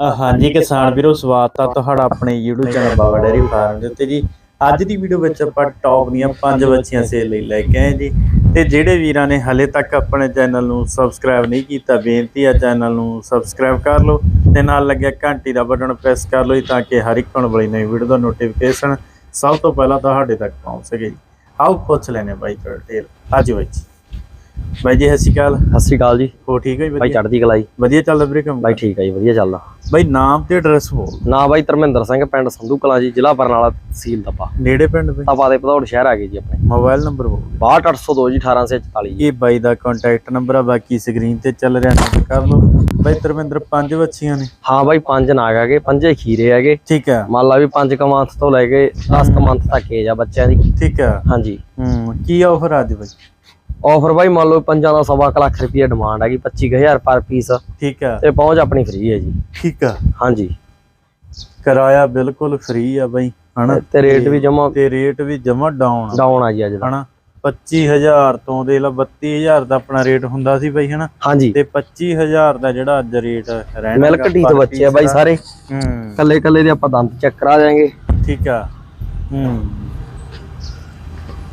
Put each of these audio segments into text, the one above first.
ਹਾਂਜੀ ਕਿਸਾਨ ਵੀਰੋ ਸਵਾਗਤ ਆ ਤੁਹਾਡਾ ਆਪਣੇ YouTube channel Baba dairy farm ਦੇ ਉੱਤੇ ਜੀ। ਅੱਜ ਦੀ ਵੀਡੀਓ ਵਿੱਚ ਆਪਾਂ ਟੌਪ ਦੀਆਂ ਪੰਜ ਬੱਚੀਆਂ ਸੇਲ ਲਈ ਲੈ ਕੇ ਆਏ ਜੀ। ਤੇ ਜਿਹੜੇ ਵੀਰਾਂ ਨੇ ਹਲੇ ਤੱਕ ਆਪਣੇ ਚੈਨਲ ਨੂੰ ਸਬਸਕ੍ਰਾਈਬ ਨਹੀਂ ਕੀਤਾ ਬੇਨਤੀ ਆ ਚੈਨਲ ਨੂੰ ਸਬਸਕ੍ਰਾਈਬ ਕਰ ਲਓ ਤੇ ਨਾਲ ਲੱਗਿਆ ਘੰਟੀ ਦਾ ਬਟਨ ਪ੍ਰੈਸ ਕਰ ਲਓ ਤਾਂ ਕਿ ਹਰ ਇੱਕ ਆਉਣ ਵਾਲੀ ਨਵੀਂ ਵੀਡੀਓ ਦਾ ਨੋਟੀਫਿਕੇਸ਼ਨ ਸਭ ਤੋਂ ਪਹਿਲਾਂ ਤੁਹਾਡੇ ਤੱਕ ਪਹੁੰਚ ਸਕੇ ਜੀ। ਆਓ ਪੁੱਛ ਲੈਨੇ ਬਾਈ ਡਿਟੇਲ ਅੱਜ ਵਿੱਚ ਬਾਈ ਜੀ ਸਤਿ ਸ਼੍ਰੀ ਅਕਾਲ। ਸਤਿ ਸ਼੍ਰੀ ਅਕਾਲ ਜੀ। ਹੋ ਠੀਕ ਹੈ ਜੀ ਬਾਈ ਚੜ੍ਹਦੀ ਕਲਾ ਜੀ। ਵਧੀਆ ਚੱਲਦਾ ਵੀਰੇ ਕੰਮ? ਬਾਈ ਠੀਕ ਹੈ ਜੀ ਵਧੀਆ ਚੱਲਦਾ। ਬਾਈ ਨਾਮ ਤੇ ਐਡਰੈਸ ਬੋਲ ਨਾ ਬਾਈ ਧਰਮਿੰਦਰ ਸਿੰਘ ਪਿੰਡ ਸੰਧੂ ਕਲਾ ਜੀ ਜ਼ਿਲ੍ਹਾ ਬਰਨਾਲਾ ਤਹਿਸੀਲ ਤਪਾ ਨੇੜੇ ਪਿੰਡ ਬਈ? ਤਪਾ ਦੇ ਭਦੌੜ ਸ਼ਹਿਰ ਆ ਗਏ ਜੀ ਆਪਣੇ। ਮੋਬਾਈਲ ਨੰਬਰ ਬੋਲ 62802 ਜੀ 1844 ਜੀ। ਇਹ ਬਾਈ ਦਾ ਕੰਟੈਕਟ ਨੰਬਰ ਆ ਬਾਕੀ ਸਕਰੀਨ ਤੇ ਚੱਲ ਰਿਹਾ ਨੋਟ ਕਰ ਲਓ। ਬਾਈ ਧਰਮਿੰਦਰ ਪੰਜ ਬੱਚੀਆਂ ਨੇ। ਹਾਂ ਬਾਈ ਪੰਜ ਨਾਗ ਹੈਗੇ ਪੰਜੇ ਖੀਰੇ ਹੈਗੇ। ਠੀਕ ਆ। ਮੰਨ ਲਾ ਵੀ ਪੰਜ ਕਮਾਂਥ ਤੋਂ ਲੈ ਕੇ 10 ਕਮਾਂਥ ਤੱਕ ਏਜ ਆ ਬੱਚਿਆਂ ਦੀ। ਠੀਕ ਆ। ਹਾਂਜੀ। ਹੂੰ ਕੀ ਆਫਰ ਅੱਜ ਬਾਈ? ਆਫਰ ਬਾਈ ਮੰਨ ਲਓ ਪੰਜਾਂ ਦਾ ਸਵਾ ਲੱਖ ਰੁਪਏ ਡਿਮਾਂਡ ਹੈਗੀ 25000 ਪਰ ਪੀਸ ਠੀਕ ਆ। ਤੇ ਪਹੁੰਚ ਆਪਣੀ ਫ੍ਰੀ ਹੈ ਜੀ। ਠੀਕ ਆ। ਹਾਂਜੀ। ਕਿਰਾਇਆ ਬਿਲਕੁਲ ਫ੍ਰੀ ਆ ਬਾਈ ਹਨਾ? ਤੇ ਰੇਟ ਵੀ ਜਮਾ ਤੇ ਰੇਟ ਵੀ ਜਮਾ ਡਾਊਨ ਡਾਊਨ ਆ ਜੀ ਅੱਜ ਦਾ। ਹਨਾ? 25000 ਤੋਂ ਦੇ ਲਾ 32000 ਦਾ ਆਪਣਾ ਰੇਟ ਹੁੰਦਾ ਸੀ ਬਾਈ ਹਨਾ? ਹਾਂਜੀ। ਤੇ 25000 ਦਾ ਜਿਹੜਾ ਅੱਜ ਰੇਟ ਰਹਿਣਾ ਮਿਲਕ ਟੀਥ ਬੱਚੇ ਆ ਬਾਈ ਸਾਰੇ। ਹੂੰ। ਕੱਲੇ ਕੱਲੇ ਦੇ ਆਪਾਂ ਦੰਦ ਚੈੱਕ ਕਰਾ ਦਿਆਂਗੇ। ਠੀਕ ਆ। ਹੂੰ।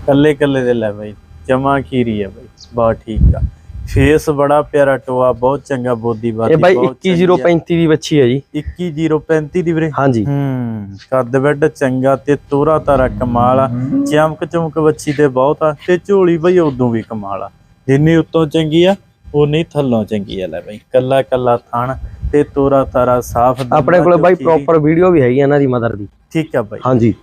ਕੱਲੇ ਕੱਲੇ ਦੇ ਲੈ ਬਾਈ। ਜਮਾ ਖੀਰੀ ਆ ਬਾਈ ਬਹੁਤ ਠੀਕ ਆ। ਫੇਸ ਬੜਾ ਪਿਆਰਾ ਟੋਆ ਬਹੁਤ ਚੰਗਾ ਬੋਦੀ ਬਾਦੀ ਇਹ ਬਾਈ 21035 ਦੀ ਬੱਚੀ ਹੈ ਜੀ। 21035 ਦੀ ਵੀਰੇ? ਹਾਂਜੀ। ਹੂੰ ਕੱਦ ਬੈੱਡ ਚੰਗਾ ਤੇ ਤੋਰਾ ਤਾਰਾ ਕਮਾਲ ਆ। ਚਮਕ ਚਮਕ ਬੱਚੀ ਤੇ ਬਹੁਤ ਆ ਤੇ ਝੋਲੀ ਬਈ ਉਦੋਂ ਵੀ ਕਮਾਲ ਆ। ਜਿੰਨੀ ਉੱਤੋਂ ਚੰਗੀ ਆ ਉਨੀ ਥੱਲੋਂ ਚੰਗੀ ਆ ਲੈ ਬਾਈ। ਕੱਲਾ ਕੱਲਾ ਥਣ ਤੇ ਤੋਰਾ ਤਾਰਾ ਸਾਫ਼ ਆਪਣੇ ਕੋਲੇ ਬਾਈ ਪ੍ਰੋਪਰ ਵੀਡੀਓ ਵੀ ਹੈਗੀ ਇਹਨਾਂ ਦੀ ਮਦਰ ਦੀ। ਠੀਕ ਆ ਬਾਈ। ਹਾਂਜੀ।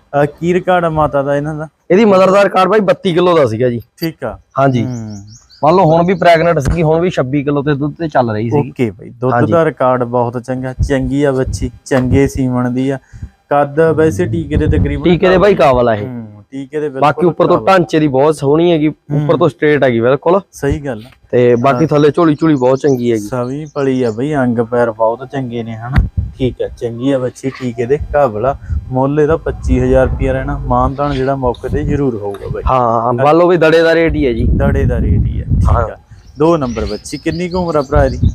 ਕੀ ਰਿਕਾਰਡ ਮਾਤਾ ਦਾ ਇਹਨਾਂ ਦਾ? ਇਹਦੀ ਮਦਰ ਦਾ ਰਿਕਾਰਡ ਬਾਈ 32 ਕਿਲੋ ਦਾ ਸੀਗਾ ਜੀ। ਠੀਕ ਆ। ਹਾਂਜੀ। ਮੰਨ ਲਓ ਹੁਣ ਵੀ ਪ੍ਰੈਗਨੈਂਟ ਸੀਗੀ ਹੁਣ ਵੀ 26 ਕਿਲੋ ਤੇ ਦੁੱਧ ਤੇ ਚੱਲ ਰਹੀ ਸੀਗੀ। ਓਕੇ ਬਾਈ। ਦੁੱਧ। ਦਾ ਰਿਕਾਰਡ ਬਹੁਤ ਚੰਗਾ। ਚੰਗੀ ਆ ਬੱਚੀ। ਚੰਗੇ ਸੀਮਣ ਦੀ ਆ। ਕੱਦ ਵੈਸੇ ਟੀਕੇ ਦੇ ਤਕਰੀਬਨ ਟੀਕੇ ਦੇ ਬਾਈ ਕਾਬਲ ਆ। ਇਹ। ਟੀਕੇ ਦੇ ਬਿਲਕੁਲ ਬਾਕੀ ਉੱਪਰ ਤੋਂ। ਢਾਂਚੇ ਦੀ ਬਹੁਤ ਸੋਹਣੀ ਹੈਗੀ ਉੱਪਰ ਤੋਂ ਸਟ੍ਰੇਟ ਹੈਗੀ ਬਿਲਕੁਲ। ਸਹੀ ਗੱਲ ਤੇ ਬਾਕੀ ਥੱਲੇ ਝੋਲੀ ਝੋਲੀ ਬਹੁਤ ਚੰਗੀ ਹੈਗੀ। ਸਵੀ ਪਲੀ ਆ ਬਈ ਅੰਗ ਪੈਰ ਬਹੁਤ ਚੰਗੇ ਨੇ ਹਨਾ? ਠੀਕ ਆ ਚੰਗੀ ਆ ਬੱਚੀ ਟੀਕੇ ਦੇ ਕਾਬਲ ਮੁੱਲ ਇਹਦਾ 25000 ਰੁਪਿਆ ਰਹਿਣਾ ਮਾਨਦਾਨ ਜਿਹੜਾ ਮੌਕੇ ਤੇ ਜ਼ਰੂਰ ਹੋਊਗਾ ਬਈ। ਹਾਂ ਮੰਨ ਲਓ ਵੀ ਦੜੇ ਦਾ ਰੇਟ ਹੀ ਹੈ ਜੀ। ਦੜੇ ਦਾ ਰੇਟ ਹੀ ਠੀਕ ਆ। ਦੋ ਨੰਬਰ ਬੱਚੀ ਕਿੰਨੀ ਕੁ ਉਮਰ ਆ ਭਰਾ ਇਹਦੀ?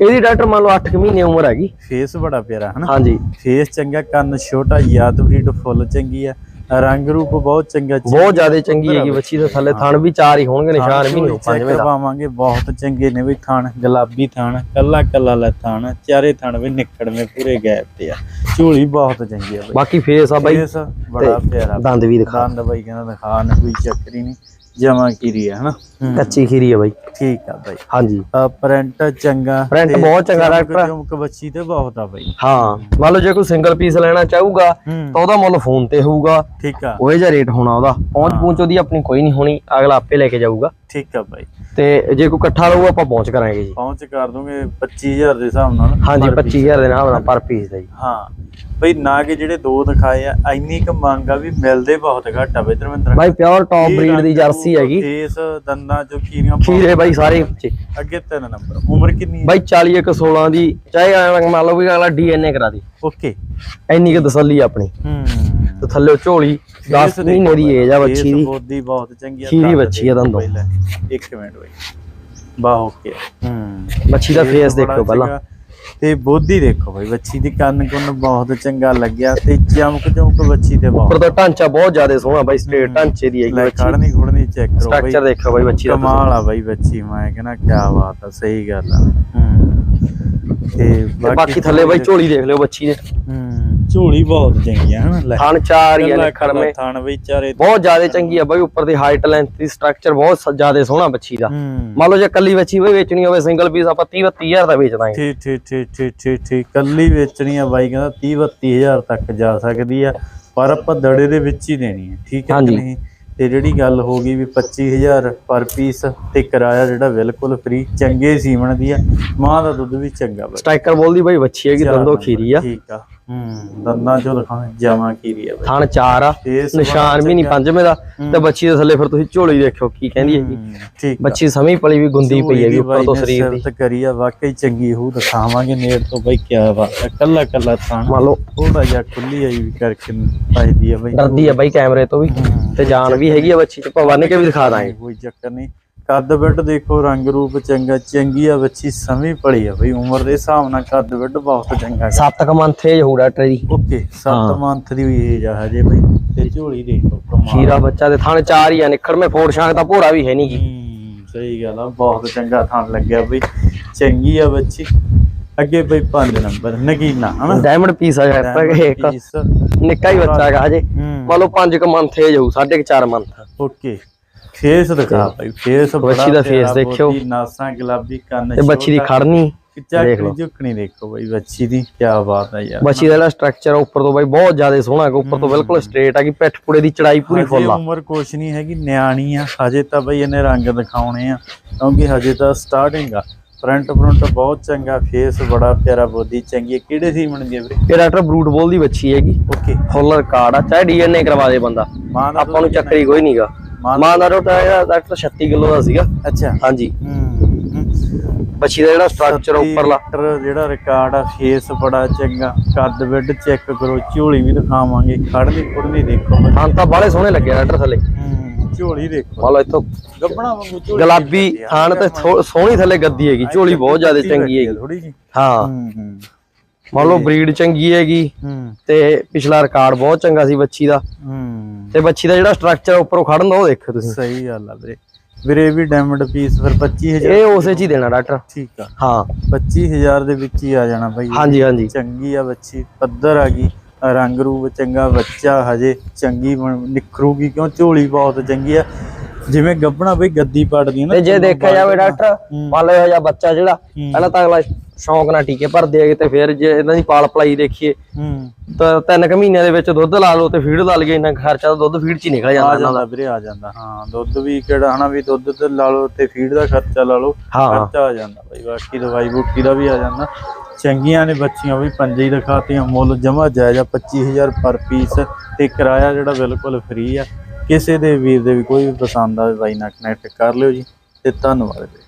ਇਹਦੀ ਡਾਕਟਰ ਮੰਨ ਲਓ 8 ਮਹੀਨੇ ਉਮਰ ਹੈਗੀ। ਫੇਸ ਬੜਾ ਪਿਆਰਾ ਹਨਾ? ਹਾਂਜੀ। ਫੇਸ ਚੰਗਾ ਕੰਨ ਛੋਟਾ ਯਾਦ ਬਰੀਡ ਫੁੱਲ ਚੰਗੀ ਆ। ਰੰਗ ਰੂਪ ਬਹੁਤ ਚੰਗਾ ਬਹੁਤ ਜ਼ਿਆਦਾ ਚੰਗੀ ਹੈਗੀ ਬੱਚੀ ਦੇ ਥੱਲੇ ਥਣ ਵੀ ਚਾਰ ਹੀ ਹੋਣਗੇ ਨਿਸ਼ਾਨ ਵੀ ਨਹੀਂ ਪੰਜਵੇਂ ਦਾ। ਪਾਵਾਂਗੇ ਬਹੁਤ ਚੰਗੇ ਨੇ ਵੀ ਥਣ ਗੁਲਾਬੀ ਥਣ ਕੱਲਾ ਕੱਲਾ ਲੈ ਥਣ ਚਾਰੇ ਥਣ ਵੀ ਨਿਕੜਵੇਂ ਪੂਰੇ ਗੈਪ ਤੇ ਆ। ਝੋਲੀ ਬਹੁਤ ਚੰਗੀ ਆ ਬਾਕੀ ਫੇਸ ਆ ਬਾਈ ਫੇਸ ਬੜਾ ਪਿਆਰਾ। ਦੰਦ ਵੀ ਦਿਖਾ। ਦੰਦ ਬਾਈ ਕਹਿੰਦਾ ਦਿਖਾ ਨਾ ਕੋਈ ਚੱਕਰ ਹੀ ਨਹੀਂ। ਜਮਾ ਕੀਰੀ ਆ ਹਨਾ? ਹੂੰ, ਕੱਚੀ ਖੀਰੀ ਹੈ ਬਾਈ। ਠੀਕ ਆ ਬਾਈ। ਹਾਂਜੀ। ਪ੍ਰਿੰਟ ਚੰਗਾ Print ਬਹੁਤ ਚੰਗਾ ਡਾਕਟਰ। ਚਮਕ ਬੱਚੀ ਤੇ ਬਹੁਤ ਆ ਬਾਈ। ਹਾਂ ਮੰਨ ਲਓ ਜੇ ਕੋਈ ਸਿੰਗਲ ਪੀਸ ਲੈਣਾ ਚਾਹੂਗਾ ਹੂੰ। ਤਾਂ ਉਹਦਾ ਮੁੱਲ ਫੋਨ ਤੇ ਹੋਊਗਾ। ਠੀਕ ਆ। ਉਹ ਜਿਹਾ ਰੇਟ ਹੋਣਾ ਉਹਦਾ। ਪਹੁੰਚ ਪਹੁੰਚ ਉਹਦੀ ਆਪਣੀ ਕੋਈ ਨਹੀਂ ਹੋਣੀ ਅਗਲਾ ਆਪੇ ਲੈ ਕੇ ਜਾਊਗਾ। ਠੀਕ ਆ ਬਾਈ। ਤੇ ਜੇ ਕੋਈ ਇਕੱਠਾ ਲਊਗਾ ਆਪਾਂ ਪਹੁੰਚ ਕਰਾਂਗੇ ਜੀ। ਪਹੁੰਚ ਕਰ ਦੂੰਗੇ 25000 ਦੇ ਹਿਸਾਬ ਨਾਲ ਹਾਂਜੀ per piece। 25000 ਦੇ ਨਾਲ ਪਰ ਪੀਸ ਦਾ ਜੀ। ਹਾਂ। ਬਈ ਨਾ ਕਿ ਜਿਹੜੇ ਦੋ ਦਿਖਾਏ ਆ ਇੰਨੀ ਕ ਮੰਗ ਆ ਵੀ ਮਿਲਦੇ ਬਹੁਤ ਘੱਟ ਆ ਬਈ ਧਰਮਿੰਦਰ ਬਾਈ ਪਿਓਰ ਟੌਪ ਬਰੀਡ ਦੀ ਜਰਸੀ ਹੈਗੀ। ਫੇਸ ਦੰਦਾਂ ਚੋਂ ਖੀਰੀਆਂ ਖੀਰੇ ਬਾਈ ਸਾਰੇ ਅੱਗੇ ਤਿੰਨ ਨੰਬਰ ਉਮਰ ਕਿੰਨੀ ਹੈ ਬਾਈ 40 ਇੱਕ 16 ਦੀ ਚਾਹੇ ਐਂ ਮੰਨ ਲਓ ਵੀ ਅਗਲਾ ਡੀਐਨਏ ਕਰਾ ਦੇ। ਓਕੇ। ਇੰਨੀ ਕੁ ਤਸੱਲੀ ਆਪਣੀ। ਹੂੰ। ਤੇ ਥੱਲੇ ਝੋਲੀ 10 ਮਹੀਨੇ ਦੀ ਏਜ ਆ ਬੱਚੀ ਦੀ। ਬੋਦੀ ਬਹੁਤ ਚੰਗੀ ਆ ਖੀਰੀ ਬੱਚੀ ਆ ਦੰਦੋਂ। ਇੱਕ ਮਿੰਟ ਬਈ। ਬਾ ਓਕੇ। ਹੂੰ। ਬੱਚੀ ਦਾ ਫੇਸ ਦੇਖੋ ਪਹਿਲਾਂ। ਤੇ ਬੋਦੀ ਦੇਖੋ ਬਈ ਬੱਚੀ ਦੀ ਕੰਨ ਕੁੰਨ ਬਹੁਤ ਚੰਗਾ ਲੱਗਿਆ ਤੇ ਚਮਕ ਚਮਕ ਬੱਚੀ ਤੇ ਬਹੁਤ। ਉੱਪਰ ਦਾ ਢਾਂਚਾ ਬਹੁਤ ਜ਼ਿਆਦਾ ਸੋਹਣਾ ਬਾਈ ਸਟ੍ਰੇਟ ਢਾਂਚੇ ਦੀ ਹੈਗੀ ਬੱਚੀ ਖੜਨੀ ਖੁੜਨੀ ਚੈੱਕ ਕਰੋ ਬਈ। ਸਟਰਕਚਰ ਦੇਖੋ ਬਾਈ ਬੱਚੀ ਦਾ। ਕਮਾਲ ਆ ਬਈ ਬੱਚੀ ਮੈਂ ਕਹਿੰਦਾ ਕੀ ਬਾਤ ਆ ਸਹੀ ਗੱਲ ਆ। ਹੂੰ। ਤੇ ਤੇ ਬਾਕੀ ਥੱਲੇ ਬਾਈ ਝੋਲੀ ਦੇਖ ਲਿਓ ਬੱਚੀ ਦੇ। ਹੂੰ। ਝੋਲੀ ਬਹੁਤ ਚੰਗੀ ਆ ਹਨਾ? ਲੈ। ਥਣ ਚਾਰ ਹੀ ਆ ਕੱਲਾ ਖੜਮੇ ਥਣ ਬਈ ਚਾਰੇ ਬਹੁਤ ਜ਼ਿਆਦਾ ਚੰਗੀ ਆ ਬਾਈ ਉੱਪਰ ਦੀ ਹਾਈਟ ਲੈਂਥ ਦੀ ਸਟਰਕਚਰ ਬਹੁਤ ਸ- ਜ਼ਿਆਦਾ ਸੋਹਣਾ ਬੱਚੀ ਦਾ। ਹੂੰ। ਮੰਨ ਲਓ ਜੇ ਕੱਲੀ ਬੱਚੀ ਬਈ ਵੇਚਣੀ ਹੋਵੇ ਸਿੰਗਲ ਪੀਸ ਆਪਾਂ 30 32000 ਦਾ ਵੇਚ ਦਾਂਗੇ ਠੀਕ ਠੀਕ ਠੀਕ ਠੀਕ ਠੀਕ ਠੀਕ। ਕੱਲੀ ਵੇਚਣੀ ਆ ਬਾਈ ਕਹਿੰਦਾ 30 32000 ਤੱਕ ਜਾ ਸਕਦੀ ਆ ਪਰ ਆਪਾਂ ਦੜੇ ਦੇ ਵਿੱਚ ਹੀ ਦੇਣੀ ਹੈ ਠੀਕ ਹੈ ਕਿ ਹਾਂਜੀ। ਨਹੀਂ? ਤੇ ਜਿਹੜੀ ਗੱਲ ਹੋ ਗਈ ਵੀ 25000 ਪਰ ਪੀਸ ਤੇ ਕਿਰਾਇਆ ਜਿਹੜਾ ਬਿਲਕੁਲ ਫ੍ਰੀ ਚੰਗੇ ਸੀਮਣ ਦੀ ਆ ਮਾਂ ਦਾ ਦੁੱਧ ਵੀ ਚੰਗਾ ਬਾਈ ਸਟ੍ਰਾਈਕਰ ਬੋਲਦੀ ਬਾਈ ਬੱਚੀ ਹੈਗੀ ਦੰਦੋ ਖੀਰੀ ਆ। ਠੀਕ ਆ। ਹੂੰ ਦੰਦਾਂ ਚੋਂ ਦਿਖਾਉਂ ਜਾਵਾਂ ਖੀਰੀ ਆ ਬਾਈ। ਥਣ ਚਾਰ ਆ ਫੇਸ ਨਿਸ਼ਾਨ ਵੀ ਨਹੀਂ ਪੰਜਵੇਂ ਦਾ ਤੇ ਬੱਚੀ ਦੇ ਥੱਲੇ ਫਿਰ ਤੁਸੀਂ ਝੋਲੀ ਦੇਖਿਓ ਕੀ ਕਹਿੰਦੀ ਹੂੰ, ਠੀਕ। ਬੱਚੀ ਸਮੀ ਪਲੀ ਵੀ ਗੁੰਦੀ ਪਈ ਹੈਗੀ ਉੱਪਰ ਤੋਂ ਸਰੀਰ ਦੀ। ਕਰੀ ਆ ਵਾਕਈ ਚੰਗੀ ਹੋ ਦਿਖਾਵਾਂਗੇ ਨੇੜ ਤੋਂ ਬਾਈ ਕੀ ਬਾਤ ਹੈ ਕੱਲਾ ਕੱਲਾ ਥਾਣ ਮੰਨ ਲਓ। ਥੋੜਾ ਜਿਹਾ ਖੁੱਲੀ ਆਈ ਵੀ ਕਰਕੇ ਪਾਈਦੀ ਆ ਬਾਈ। ਡਰਦੀ ਆ ਬਾਈ ਕੈਮਰੇ ਤੋਂ ਵੀ ਤੇ ਜਾਨ ਵੀ ਹੈਗੀ ਆ ਬੱਚੀ ਚ ਕੇ ਵੀ ਦਿਖਾ ਦਾਂਗੇ। ਕੋਈ ਚੱਕਰ ਨਹੀਂ। ਕੱਦ ਵੱਡ ਦੇਖੋ ਰੰਗ ਰੂਪ ਚੰਗਾ ਚੰਗੀ ਆ ਬੱਚੀ ਸਮੀ ਪੜੀ ਆ ਬਈ। ਉਮਰ ਦੇ ਹਿਸਾਬ ਨਾਲ ਕੱਦ ਵੱਡ ਬਹੁਤ ਚੰਗਾ। 7 ਕ ਮੰਥ ਏਜ ਹੋਊ ਡਾਕਟਰ ਦੀ ਓਕੇ 7 ਹਾਂ। ਮੰਥ ਦੀ ਹੋਈ ਏਜ ਆ ਹਜੇ ਬਈ। ਤੇ ਝੋਲੀ ਦੇਖੋ ਕਮਾਲ। ਖੀਰਾ ਬੱਚਾ ਤੇ ਥਾਣੇ ਚਾਰ ਹੀ ਆ ਨਿਖੜ ਮੇ ਫੋੜ ਸ਼ਾਂਗ ਤਾਂ ਭੋਰਾ ਵੀ ਹੈ ਨਹੀਂ ਹੂੰ, ਸਹੀ ਗੱਲ ਆ ਬਹੁਤ ਚੰਗਾ ਥਾਂ ਲੱਗਿਆ ਬਈ। ਚੰਗੀ ਆ ਬੱਚੀ ਅੱਗੇ ਬਈ 5 ਨੰਬਰ ਨਗੀਨਾ ਹਨਾ? ਡਾਇਮੰਡ ਪੀਸ ਆ ਗਿਆ Diamond ਇੱਕ ਨਿੱਕਾ ਹੀ ਬੱਚਾ ਹੈਗਾ ਹਜੇ। ਹੂੰ। ਮੰਨ ਲਓ 5 ਕ ਮੰਥ ਏਜ ਹੋਊ 4.5 ਮੰਥ ਓਕੇ। ਫੇਸ ਦਿਖਾ ਭਾਈ ਫੇਸ ਬੱਚੀ ਦਾ face ਦੇਖਿਓ। ਨਾਸਾਂ ਗੁਲਾਬੀ ਕੰਨ ਤੇ ਬੱਚੀ ਦੀ ਖੜਨੀ ਦੇਖ ਲਓ। ਝੁਕਣੀ ਦੇਖੋ ਬਈ ਬੱਚੀ ਦੀ ਕੀ ਬਾਤ ਹੈ ਯਾਰ। ਬੱਚੀ ਦਾ ਜਿਹੜਾ ਸਟਰਕਚਰ ਉੱਪਰ ਤੋਂ ਬਾਈ ਬਹੁਤ ਜ਼ਿਆਦਾ ਸੋਹਣਾ ਹੈਗਾ ਉੱਪਰ ਤੋਂ ਬਿਲਕੁਲ ਸਟ੍ਰੇਟ ਹੈਗੀ ਪਿੱਠ ਪੁੜੇ ਦੀ ਚੜਾਈ ਪੂਰੀ ਫੁੱਲ ਆ। ਉਮਰ ਕੁਛ ਨਹੀਂ ਹੈਗੀ ਨਿਆਣੀ ਆ ਹਜੇ ਤਾਂ ਬਈ ਇਹਨੇ ਰੰਗ ਦਿਖਾਉਣੇ ਆ ਕਿਉਂਕਿ ਹਜੇ ਤਾਂ ਸਟਾਰਟਿੰਗ ਆ। ਫਰੰਟ ਫਰੰਟ ਬਹੁਤ ਚੰਗਾ ਫੇਸ ਬੜਾ ਪਿਆਰਾ ਬੋਦੀ ਚੰਗੀ ਹੈ ਕਿਹੜੇ ਸੀ ਬਣਦੀ ਵੀਰੇ? ਇਹ ਡਾਕਟਰ ਬਰੂਟ ਬੋਲ ਦੀ ਬੱਚੀ ਹੈਗੀ। ਓਕੇ। ਫੁੱਲ ਰਿਕਾਰਡ ਆ ਚਾਹੇ ਡੀਐਨਏ ਕਰਵਾ ਦੇ ਬੰਦਾ। ਦਾ ਆਪਾਂ ਨੂੰ ਚੱਕਰੀ ਕੋਈ ਨਹੀਂਗਾ ਮਾਂ ਮਾਂ ਦਾ ਰੋਟਾ ਇਹਦਾ ਡਾਕਟਰ 36 ਕਿਲੋ ਦਾ ਸੀਗਾ। ਅੱਛਾ। ਹਾਂਜੀ। ਬੱਚੀ ਦਾ ਜਿਹੜਾ ਸਟਰਕਚਰ ਉੱਪਰਲਾ। ਡਾਕਟਰ ਜਿਹੜਾ ਰਿਕਾਰਡ ਆ ਫੇਸ ਬੜਾ ਚੰਗਾ ਕੱਦ ਵਿੱਡ ਚੈੱਕ ਕਰੋ ਝੋਲੀ ਵੀ ਦਿਖਾਵਾਂਗੇ। ਖੜਨੀ ਖੁੜਨੀ ਦੇਖੋ। ਹਾਂ ਤਾਂ ਬਾਹਲੇ ਸੋਹਣੇ ਲੱਗੇ ਡਾਕਟਰ ਥੱਲੇ। ਝੋਲੀ ਦੇਖੋ। ਮੰਨ ਲਓ ਇੱਥੋਂ ਗੱਬਣਾ ਵਾਂਗੂ ਝੋਲੀ ਗੁਲਾਬੀ ਥਾਣ ਤੇ ਸੋਹਣੀ ਥੱਲੇ ਗੱਦੀ ਹੈਗੀ। ਝੋਲੀ ਬਹੁਤ ਜ਼ਿਆਦਾ ਚੰਗੀ ਹੈਗੀ। ਥੋੜੀ ਜੀ ਹਾਂ। ਮੰਨ ਲਓ ਬਰੀਡ ਚੰਗੀ ਹੈਗੀ ਤੇ ਪਿਛਲਾ ਰਿਕਾਰਡ ਬਹੁਤ ਚੰਗਾ ਸੀ ਬੱਚੀ ਦਾ। ਤੇ ਬੱਚੀ ਦਾ ਜਿਹੜਾ ਸਟਰਕਚਰ ਉੱਪਰੋਂ ਖੜਨ ਦਾ ਉਹ ਦੇਖੋ ਤੁਸੀਂ। ਸਹੀ ਗੱਲ ਆ ਵੀਰੇ। ਵੀਰੇ ਵੀ ਡਾਇਮੰਡ ਪੀਸ ਫਿਰ 25000 ਇਹ ਉਸੇ ਚ ਹੀ ਦੇਣਾ ਡਾਕਟਰ। ਠੀਕ ਆ। ਹਾਂ। 25000 ਦੇ ਵਿੱਚ ਹੀ ਆ ਜਾਣਾ ਬਾਈ ਹਾਂਜੀ ਹਾਂਜੀ। ਚੰਗੀ ਆ ਬੱਚੀ ਪੱਧਰ ਆ ਗਈ। ਰੰਗ ਰੂਪ ਚੰਗਾ ਬੱਚਾ ਹਜੇ ਚੰਗੀ ਨਿਖਰੂਗੀ ਕਿਉਂ? ਝੋਲੀ ਬਹੁਤ ਚੰਗੀ ਆ। ਜਿਵੇਂ ਗੱਬਣਾ ਬਈ ਗੱਦੀ ਪੜਦੀ ਨਾ ਤੇ ਜੇ ਦੇਖਿਆ ਜਾਵੇ ਡਾਕਟਰ। ਮੰਨ ਲਓ ਜਿਹਾ ਬੱਚਾ ਜਿਹੜਾ ਪਹਿਲਾਂ ਤਾਂ ਅਗਲਾ ਸ਼ੌਂਕ ਨਾਲ ਟੀਕੇ ਭਰਦੇ ਹੈਗੇ ਤੇ ਫਿਰ ਜੇ ਇਹਨਾਂ ਦੀ ਪਾਲ ਪਲਾਈ ਦੇਖੀਏ। ਹੂੰ। ਤਾਂ ਤਿੰਨ ਕੁ ਮਹੀਨਿਆਂ ਦੇ ਵਿੱਚ ਦੁੱਧ ਲਾ ਲਓ ਤੇ ਫੀਡ ਲਾ ਲਈਏ ਇੰਨਾ ਖਰਚਾ ਤਾਂ ਦੁੱਧ ਫੀਡ ਚ ਹੀ ਨਿਕਲ ਆ ਜਾਂਦਾ ਦਾ। ਜਾਂਦਾ ਵੀਰੇ ਆ ਜਾਂਦਾ। ਹਾਂ ਦੁੱਧ ਵੀ ਕਿਹੜਾ ਹਨਾ ਵੀ ਦੁੱਧ ਤੇ ਲਾ ਲਓ ਤੇ ਫੀਡ ਦਾ ਖਰਚਾ ਲਾ ਲਓ ਹਾਂ। ਖਰਚਾ ਆ ਜਾਂਦਾ ਬਈ ਬਾਕੀ ਦਵਾਈ ਬੂਟੀ ਦਾ ਵੀ ਆ ਜਾਂਦਾ। ਚੰਗੀਆਂ ਨੇ ਬੱਚੀਆਂ ਵੀ ਪੰਜੇ ਹੀ ਦਿਖਾਤੀਆਂ ਮੁੱਲ ਜਮਾ ਜਾਇਜ਼ ਆ 25000 ਪਰ ਪੀਸ ਤੇ ਕਿਰਾਇਆ ਜਿਹੜਾ ਬਿਲਕੁਲ ਫ੍ਰੀ ਆ। ਕਿਸੇ ਦੇ ਵੀਰ ਦੇ ਵੀ ਕੋਈ ਵੀ ਪਸੰਦ ਆਵੇ ਬਾਈ ਨਾਲ ਕਨੈਕਟ ਕਰ ਲਿਓ ਜੀ ਤੇ ਧੰਨਵਾਦ ਜੀ